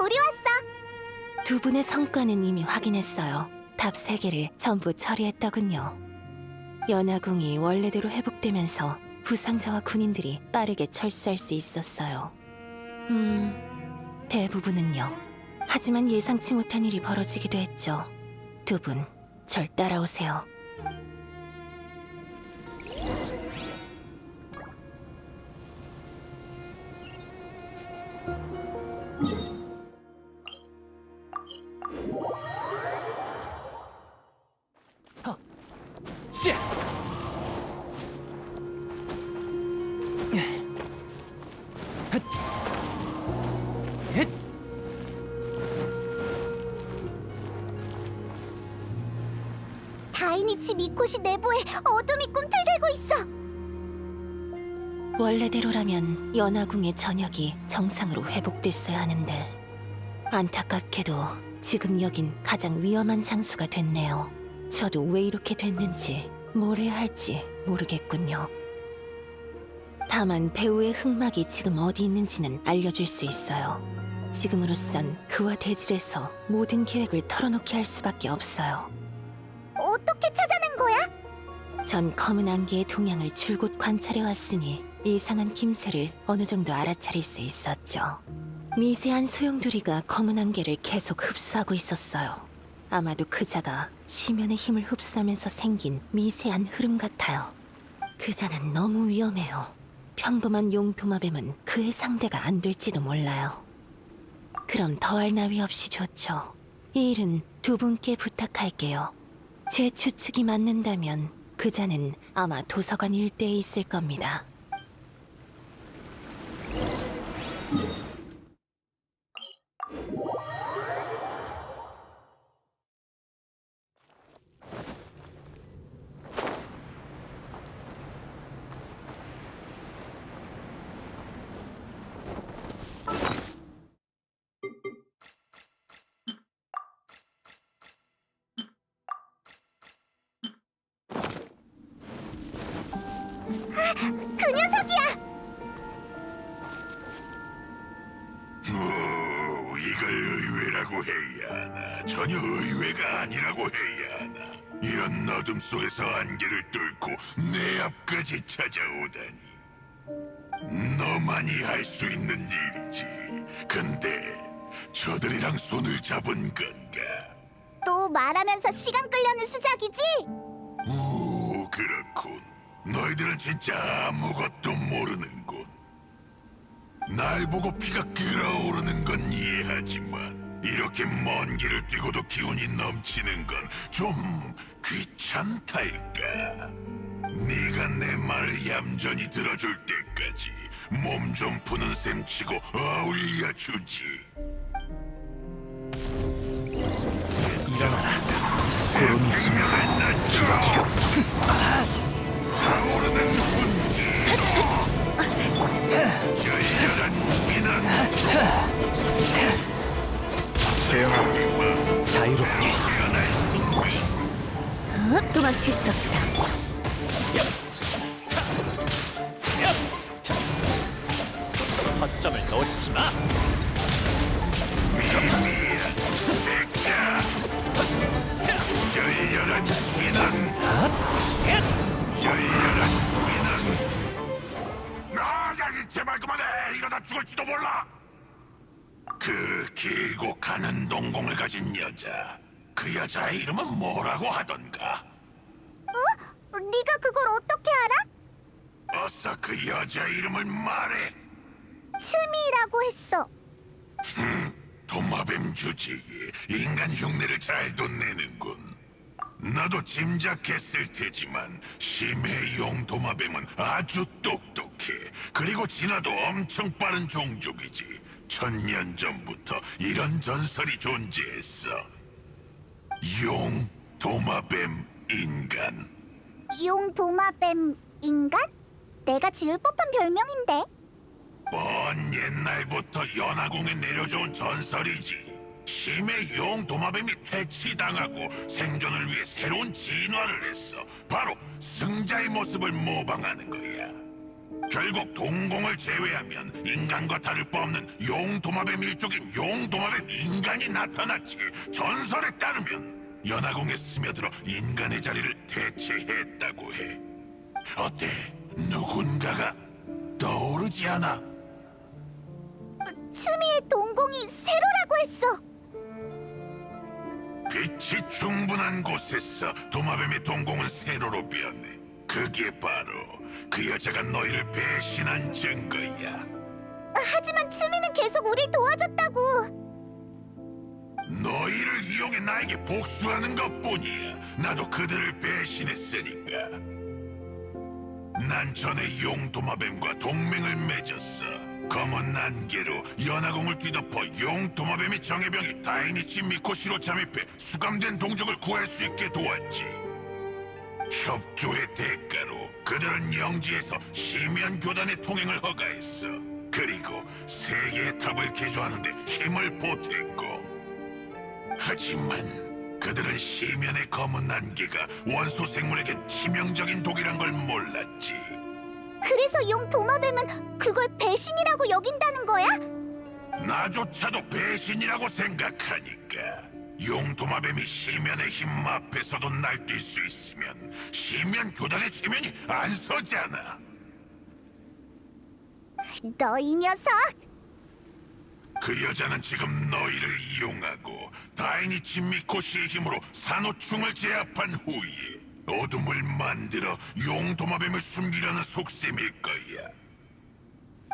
우리 왔어. 두 분의 성과는 이미 확인했어요. 답 세 개를 전부 처리했더군요. 연화궁이 원래대로 회복되면서 부상자와 군인들이 빠르게 철수할 수 있었어요. 음, 대부분은요. 하지만 예상치 못한 일이 벌어지기도 했죠. 두 분, 절 따라오세요. 다이니치 미코시 내부에 어둠이 꿈틀대고 있어. 원래대로라면 연화궁의 전역이 정상으로 회복됐어야 하는데 안타깝게도 지금 여긴 가장 위험한 장소가 됐네요. 저도 왜 이렇게 됐는지 뭘 해야 할지 모르겠군요. 다만 배우의 흑막이 지금 어디 있는지는 알려줄 수 있어요. 지금으로선 그와 대질해서 모든 계획을 털어놓게 할 수밖에 없어요. 어떻게 찾아낸 거야? 전 검은 안개의 동향을 줄곧 관찰해 왔으니 이상한 김새를 어느 정도 알아차릴 수 있었죠. 미세한 소용돌이가 검은 안개를 계속 흡수하고 있었어요. 아마도 그자가 시면의 힘을 흡수하면서 생긴 미세한 흐름 같아요. 그자는 너무 위험해요. 평범한 용 도마뱀은 그의 상대가 안 될지도 몰라요. 그럼 더할 나위 없이 좋죠. 이 일은 두 분께 부탁할게요. 제 추측이 맞는다면 그자는 아마 도서관 일대에 있을 겁니다. 그 녀석이야. 오, 이걸 의외라고 해야 하나? 전혀 의외가 아니라고 해야 하나? 이런 어둠 속에서 안개를 뚫고 내 앞까지 찾아오다니. 너만이 할 수 있는 일이지. 근데 저들이랑 손을 잡은 건가? 또 말하면서 시간 끌려는 수작이지? 오, 그렇군. 너희들은 진짜 아무것도 모르는군. 날 보고 피가 끓어오르는 건 이해하지만 이렇게 먼 길을 뛰고도 기운이 넘치는 건 좀 귀찮달까? 네가 내 말을 얌전히 들어줄 때까지 몸 좀 푸는 셈 치고 어울려 주지. 일어나라. 구름이 열렬한 무기는 수영하고 자유롭게 어? 도망칠 수 없다. 허점을 놓치지 마. 열렬한 무기는 무기는 나 자기 제발 그만해 이러다 죽을지도 몰라 그 길고 가는 동공을 가진 여자 그 여자의 이름은 뭐라고 하던가 어? 네가 그걸 어떻게 알아? 어서 그 여자 이름을 말해 츠미라고 했어. 도마뱀 주제에 인간 흉내를 잘 돋내는군. 나도 짐작했을 테지만 심해 용 도마뱀은 아주 똑똑해. 그리고 진화도 엄청 빠른 종족이지. 천년 전부터 이런 전설이 존재했어. 용, 도마뱀, 인간. 용 도마뱀 인간? 내가 지을 법한 별명인데. 먼 옛날부터 연화궁에 내려져온 전설이지. 심해 용 도마뱀이 퇴치당하고 생존을 위해 새로운 진화를 했어. 바로 승자의 모습을 모방하는 거야. 결국 동공을 제외하면 인간과 다를 바 없는 용도마뱀 일족인 용도마뱀 인간이 나타났지. 전설에 따르면 연화궁에 스며들어 인간의 자리를 대체했다고 해. 어때? 누군가가 떠오르지 않아? 추미의 동공이 세로라고 했어. 빛이 충분한 곳에서 도마뱀의 동공은 세로로 변해. 그게 바로 그 여자가 너희를 배신한 증거야. 하지만 추미는 계속 우릴 도와줬다고. 너희를 이용해 나에게 복수하는 것뿐이야. 나도 그들을 배신했으니까. 난 전에 용도마뱀과 동맹을 맺었어. 검은 난개로 연화공을 뒤덮어 용도마뱀의 정예병이 다이니치 미코시로 잠입해 수감된 동족을 구할 수 있게 도왔지. 협조의 대가로 그들은 영지에서 시면 교단의 통행을 허가했어. 그리고 세계의 탑을 개조하는데 힘을 보탰고. 하지만 그들은 시면의 검은 난개가 원소 생물에겐 치명적인 독이란 걸 몰랐지. 그래서 용 도마뱀은 그걸 배신이라고 여긴다는 거야? 나조차도 배신이라고 생각하니까 용도마뱀이 시면의 힘 앞에서도 날뛸 수 있으면 시면 교단의 체면이 안 서잖아. 너 이 녀석! 그 여자는 지금 너희를 이용하고 다이니치 미코시의 힘으로 산호충을 제압한 후에 어둠을 만들어 용도마뱀을 숨기려는 속셈일 거야.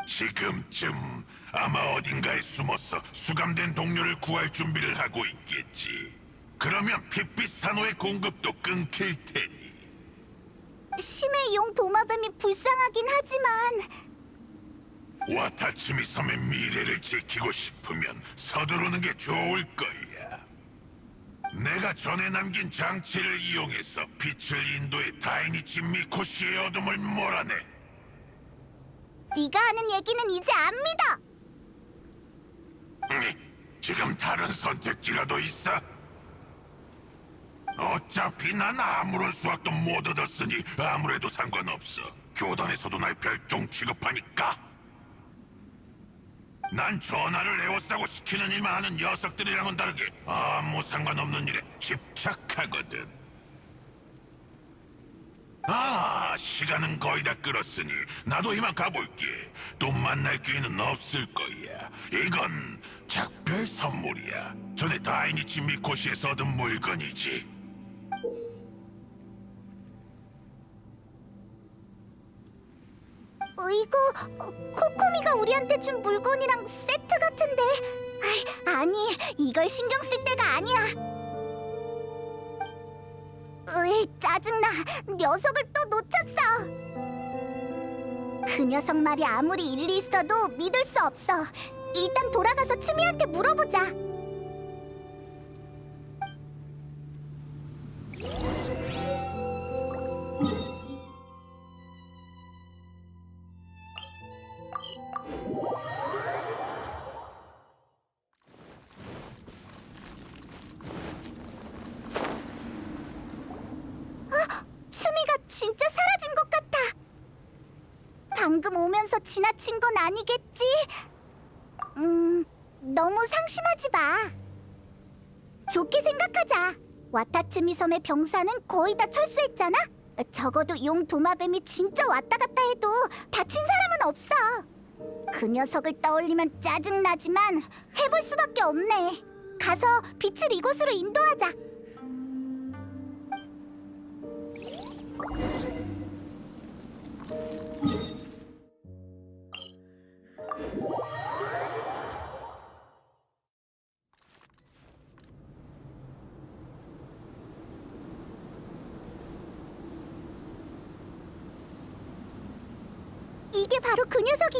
지금쯤 아마 어딘가에 숨어서 수감된 동료를 구할 준비를 하고 있겠지. 그러면 핏빛 산호의 공급도 끊길 테니. 심해 용 도마뱀이 불쌍하긴 하지만 와타치미 섬의 미래를 지키고 싶으면 서두르는 게 좋을 거야. 내가 전에 남긴 장치를 이용해서 빛을 인도해 다이니치 미코시의 어둠을 몰아내. 네가 하는 얘기는 이제 안 믿어! 음, 지금 다른 선택지라도 있어? 어차피 난 아무런 수학도 못 얻었으니 아무래도 상관없어. 교단에서도 날 별종 취급하니까. 난 전화를 에워싸고 시키는 일만 하는 녀석들이랑은 다르게 아무 상관없는 일에 집착하거든. 아, 시간은 거의 다 끌었으니 나도 이만 가볼게. 또 만날 기회는 없을 거야. 이건 작별 선물이야. 전에 다이니치 미코시에서 얻은 물건이지. 이거 어, 코코미가 우리한테 준 물건이랑 세트 같은데. 아니 이걸 신경 쓸 때가 아니야. 으이 짜증나. 녀석을 또 놓쳤어. 그 녀석 말이 아무리 일리 있어도 믿을 수 없어. 일단 돌아가서 츠미한테 물어보자 생각하자. 와타츠미 섬의 병사는 거의 다 철수했잖아. 적어도 용 도마뱀이 진짜 왔다 갔다 해도 다친 사람은 없어. 그 녀석을 떠올리면 짜증나지만 해볼 수밖에 없네. 가서 빛을 이곳으로 인도하자.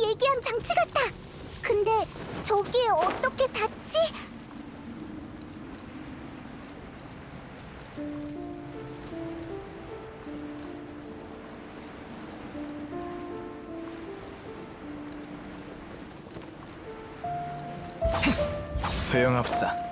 얘기한 장치 같아. 근데 저기에 어떻게 닿지? 소용없어.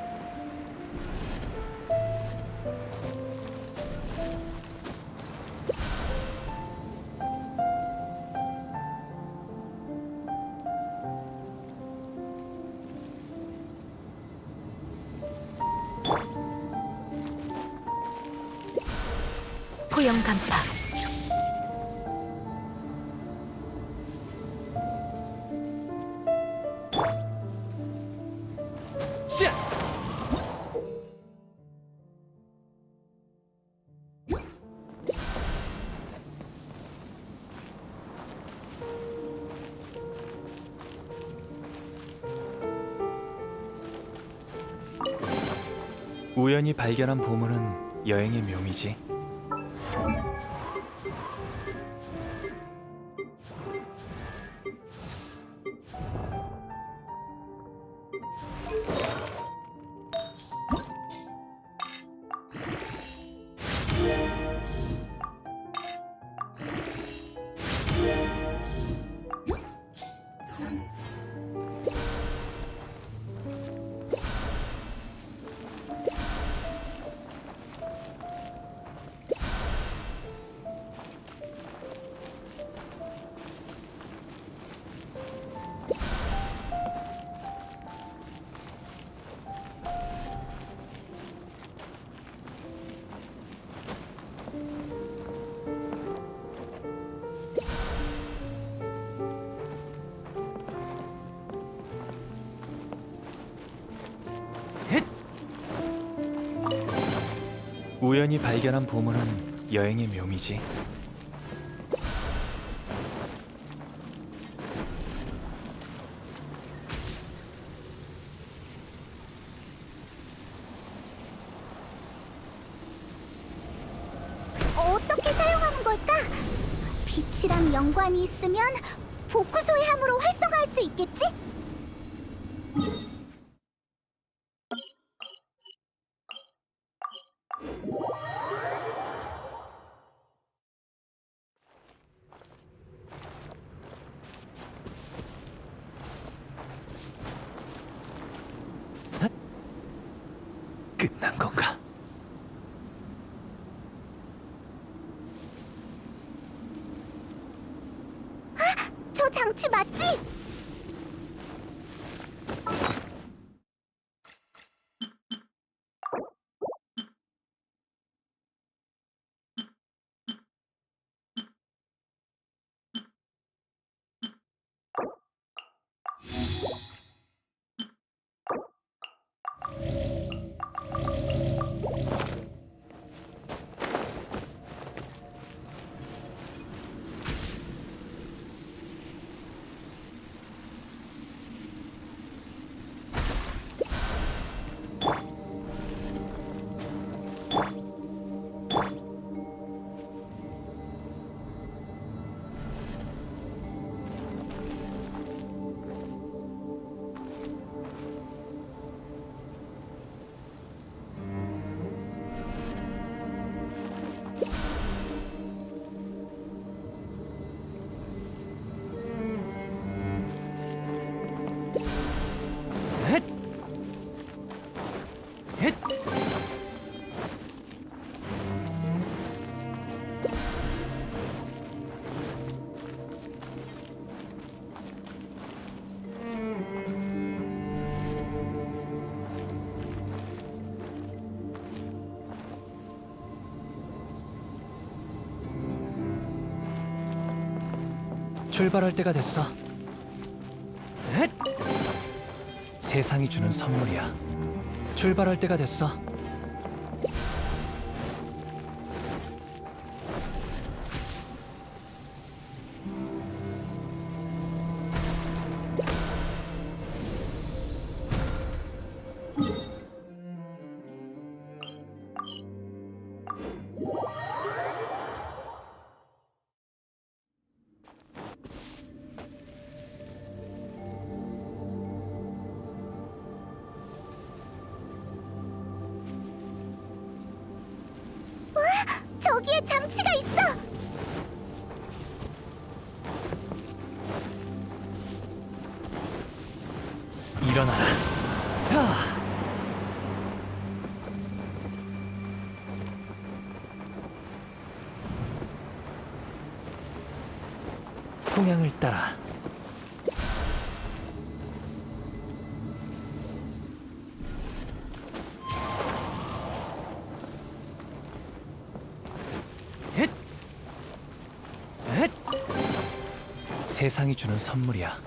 우연히 발견한 보물은 여행의 묘미지. 우연히 발견한 보물은 여행의 묘미지. 어떻게 사용하는 걸까? 빛이랑 연관이 있으면 보쿠소의 함으로 활성화할 수 있겠지? 끝난 건가? 저 장치 맞지? 출발할 때가 됐어. 헷! 세상이 주는 선물이야. 출발할 때가 됐어. 저기에 장치가 있어! 일어나라. 야! 풍향을 따라 세상이 주는 선물이야.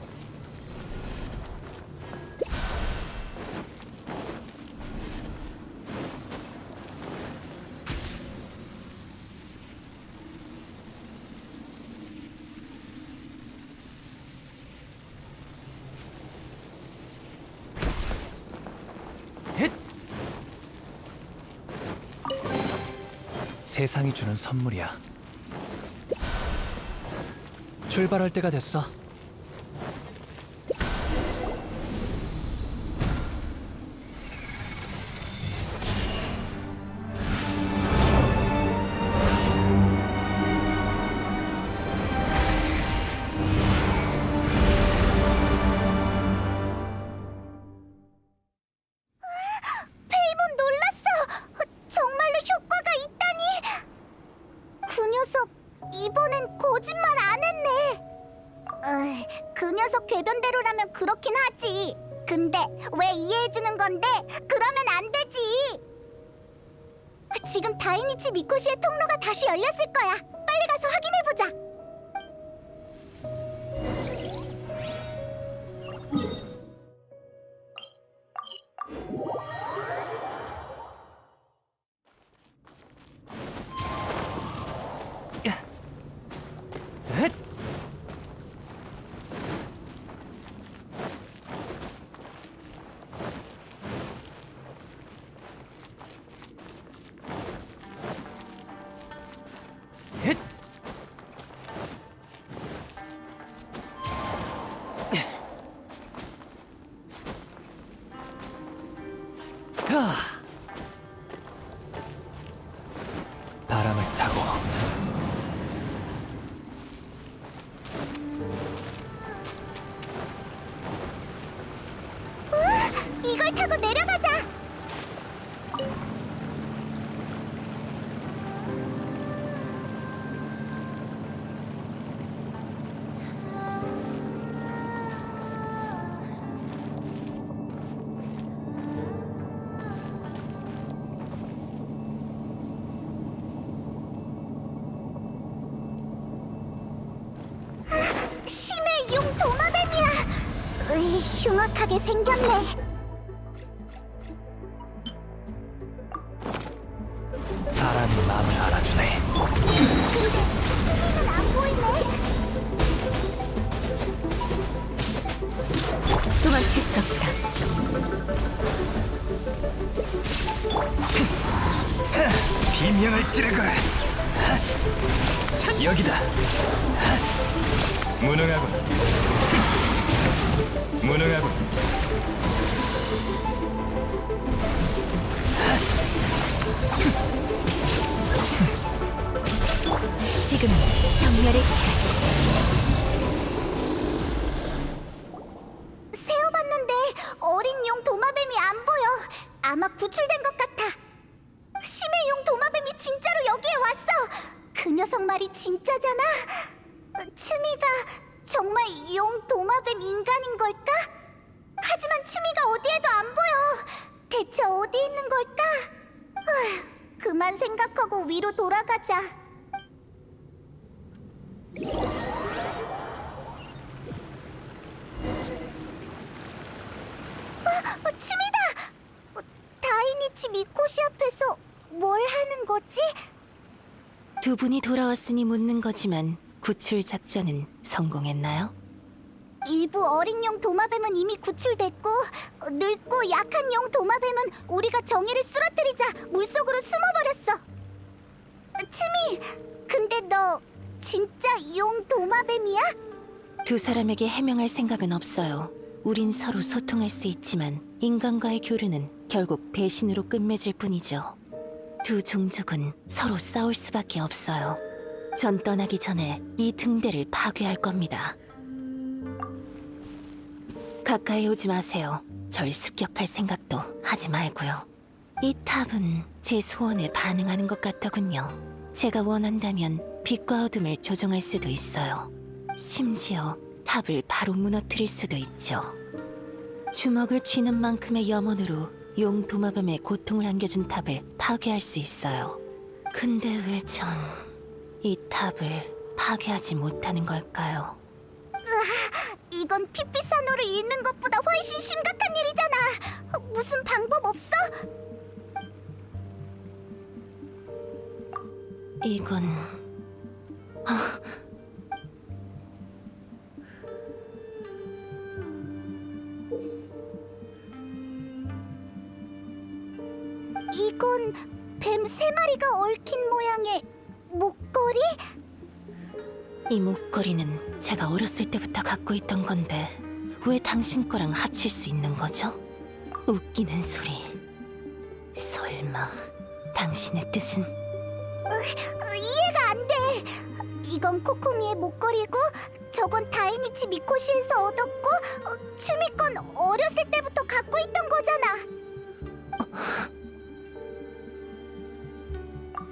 헷! 세상이 주는 선물이야. 출발할 때가 됐어. 궤변대로라면 그렇긴 하지. 근데 왜 이해해주는 건데? 그러면 안 되지. 지금 다이니치 미코시의 통로가 다시 열렸을 거야. 빨리 가서 확인해 보자. 흉악하게 생겼네. 바람이 마음을 알아주네. 근데 안 보이네. 도망칠 수 없다. 비명을 지르거라. 여기다. 무능하군. 무능하군. 지금 정렬의 시간. 세어봤는데 어린 용 도마뱀이 안 보여. 아마 구출된 것 같아. 심해 용 도마뱀이 진짜로 여기에 왔어. 그 녀석 말이 진짜잖아. 어, 츠미가 정말 용 도마뱀 인간인 걸까? 하지만 츠미가 어디에도 안 보여. 대체 어디 있는 걸까? 그만 생각하고 위로 돌아가자. 어, 츠미다! 어, 다이니치 미코시 앞에서 뭘 하는 거지? 두 분이 돌아왔으니 묻는 거지만 구출 작전은 성공했나요? 일부 어린 용 도마뱀은 이미 구출됐고 어, 늙고 약한 용 도마뱀은 우리가 정의를 쓰러뜨리자 물속으로 숨어버렸어. 어, 진짜 용 도마뱀이야? 두 사람에게 해명할 생각은 없어요. 우린 서로 소통할 수 있지만 인간과의 교류는 결국 배신으로 끝맺을 뿐이죠. 두 종족은 서로 싸울 수밖에 없어요. 전 떠나기 전에 이 등대를 파괴할 겁니다. 가까이 오지 마세요. 절 습격할 생각도 하지 말고요. 이 탑은 제 소원에 반응하는 것 같더군요. 제가 원한다면 빛과 어둠을 조종할 수도 있어요. 심지어 탑을 바로 무너뜨릴 수도 있죠. 주먹을 쥐는 만큼의 염원으로 용 도마뱀의 고통을 안겨준 탑을 파괴할 수 있어요. 근데 왜 전 이 탑을 파괴하지 못하는 걸까요? 으아, 이건 피피사노를 잃는 것보다 훨씬 심각한 일이잖아. 어, 무슨 방법 없어? 이건 이건 뱀 세 마리가 얽힌 모양의 목걸이? 이 목걸이는 제가 어렸을 때부터 갖고 있던 건데 왜 당신 거랑 합칠 수 있는 거죠? 웃기는 소리. 설마 당신의 뜻은 어, 이해가 안 돼. 이건 코코미의 목걸이고 저건 다이니치 미코시에서 얻었고 어, 츠미 건 어렸을 때부터 갖고 있던 거잖아.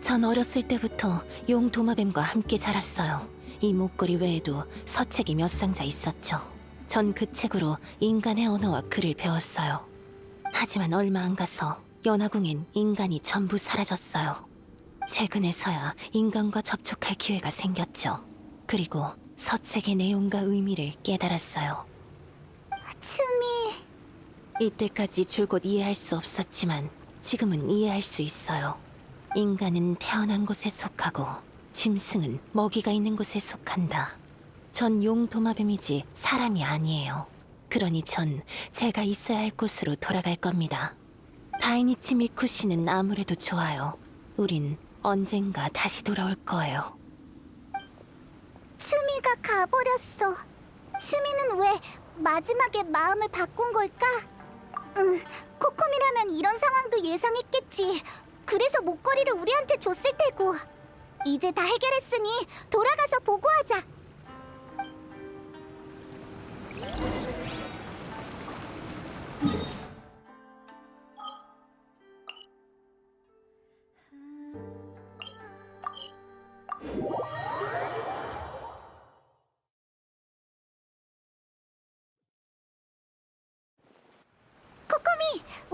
전 어렸을 때부터 용 도마뱀과 함께 자랐어요. 이 목걸이 외에도 서책이 몇 상자 있었죠. 전 그 책으로 인간의 언어와 글을 배웠어요. 하지만 얼마 안 가서 연화궁엔 인간이 전부 사라졌어요. 최근에서야 인간과 접촉할 기회가 생겼죠. 그리고 서책의 내용과 의미를 깨달았어요. 츠미 이때까지 줄곧 이해할 수 없었지만 지금은 이해할 수 있어요. 인간은 태어난 곳에 속하고 짐승은 먹이가 있는 곳에 속한다. 전 용 도마뱀이지 사람이 아니에요. 그러니 전 제가 있어야 할 곳으로 돌아갈 겁니다. 다이니치 미쿠 씨는 아무래도 좋아요. 우린 언젠가 다시 돌아올 거예요. 츠미가 가버렸어. 츠미는 왜 마지막에 마음을 바꾼 걸까? 응, 코코미라면 이런 상황도 예상했겠지. 그래서 목걸이를 우리한테 줬을 테고. 이제 다 해결했으니 돌아가서 보고하자.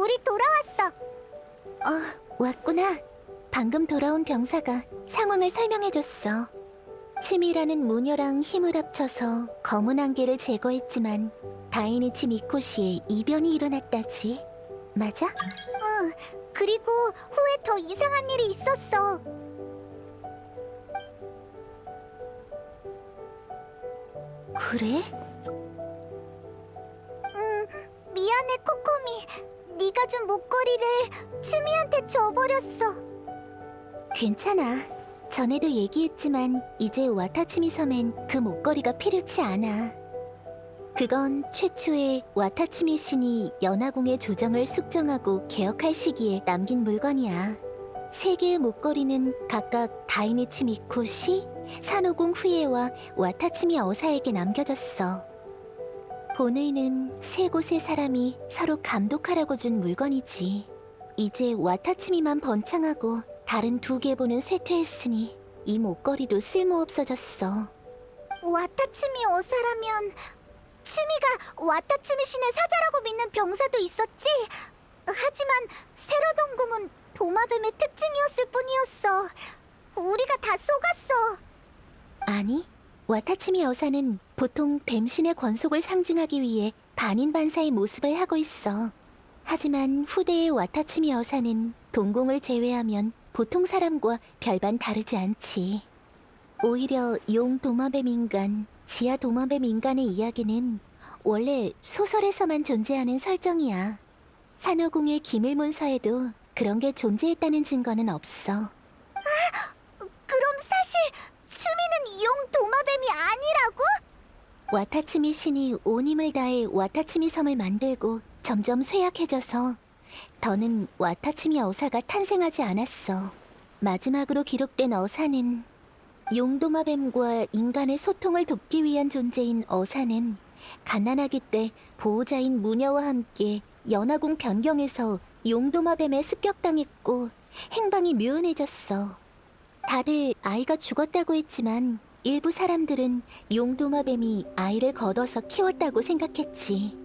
우리 돌아왔어. 어, 왔구나. 방금 돌아온 병사가 상황을 설명해줬어. 치미라는 무녀랑 힘을 합쳐서 검은 안개를 제거했지만 다이니치 미코시에 이변이 일어났다지. 맞아? 응. 그리고 후에 더 이상한 일이 있었어. 그래? 응, 미안해 코코미. 네가 준 목걸이를 츠미한테 줘버렸어. 괜찮아. 전에도 얘기했지만 이제 와타치미 섬엔 그 목걸이가 필요치 않아. 그건 최초의 와타치미 신이 연화궁의 조정을 숙정하고 개혁할 시기에 남긴 물건이야. 세 개의 목걸이는 각각 다이니치 미코시, 산호궁 후예와 와타치미 어사에게 남겨졌어. 본의는 세 곳의 사람이 서로 감독하라고 준 물건이지. 이제 와타치미만 번창하고 다른 두 계보는 쇠퇴했으니 이 목걸이도 쓸모없어졌어. 와타치미 어사라면 치미가 와타치미 신의 사자라고 믿는 병사도 있었지. 하지만 세로동궁은 도마뱀의 특징이었을 뿐이었어. 우리가 다 속았어. 아니, 와타치미 어사는 보통 뱀신의 권속을 상징하기 위해 반인반사의 모습을 하고 있어. 하지만 후대의 와타치미 어사는 동공을 제외하면 보통 사람과 별반 다르지 않지. 오히려 용 도마뱀 인간, 지하 도마뱀 인간의 이야기는 원래 소설에서만 존재하는 설정이야. 산호궁의 기밀문서에도 그런 게 존재했다는 증거는 없어. 그럼 사실 츠미는 용 도마뱀이 아니라고? 와타치미 신이 온 힘을 다해 와타치미 섬을 만들고 점점 쇠약해져서 더는 와타치미 어사가 탄생하지 않았어. 마지막으로 기록된 어사는 용도마뱀과 인간의 소통을 돕기 위한 존재인 어사는 가난하기 때 보호자인 무녀와 함께 연화궁 변경에서 용도마뱀에 습격당했고 행방이 묘연해졌어. 다들 아이가 죽었다고 했지만 일부 사람들은 용도마뱀이 아이를 걷어서 키웠다고 생각했지.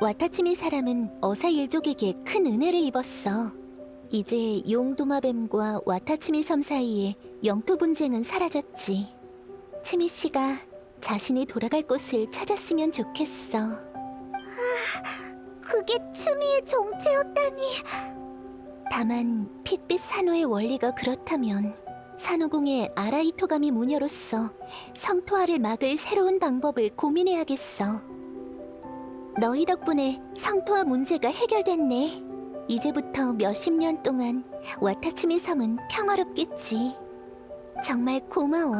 와타치미 사람은 어사 일족에게 큰 은혜를 입었어. 이제 용도마뱀과 와타치미 섬 사이에 영토 분쟁은 사라졌지. 치미 씨가 자신이 돌아갈 곳을 찾았으면 좋겠어. 그게 츠미의 정체였다니. 다만 핏빛 산호의 원리가 그렇다면 산후궁의 아라이토가미 무녀로서 성토화를 막을 새로운 방법을 고민해야겠어. 너희 덕분에 성토화 문제가 해결됐네. 이제부터 몇십 년 동안 와타치미 섬은 평화롭겠지. 정말 고마워.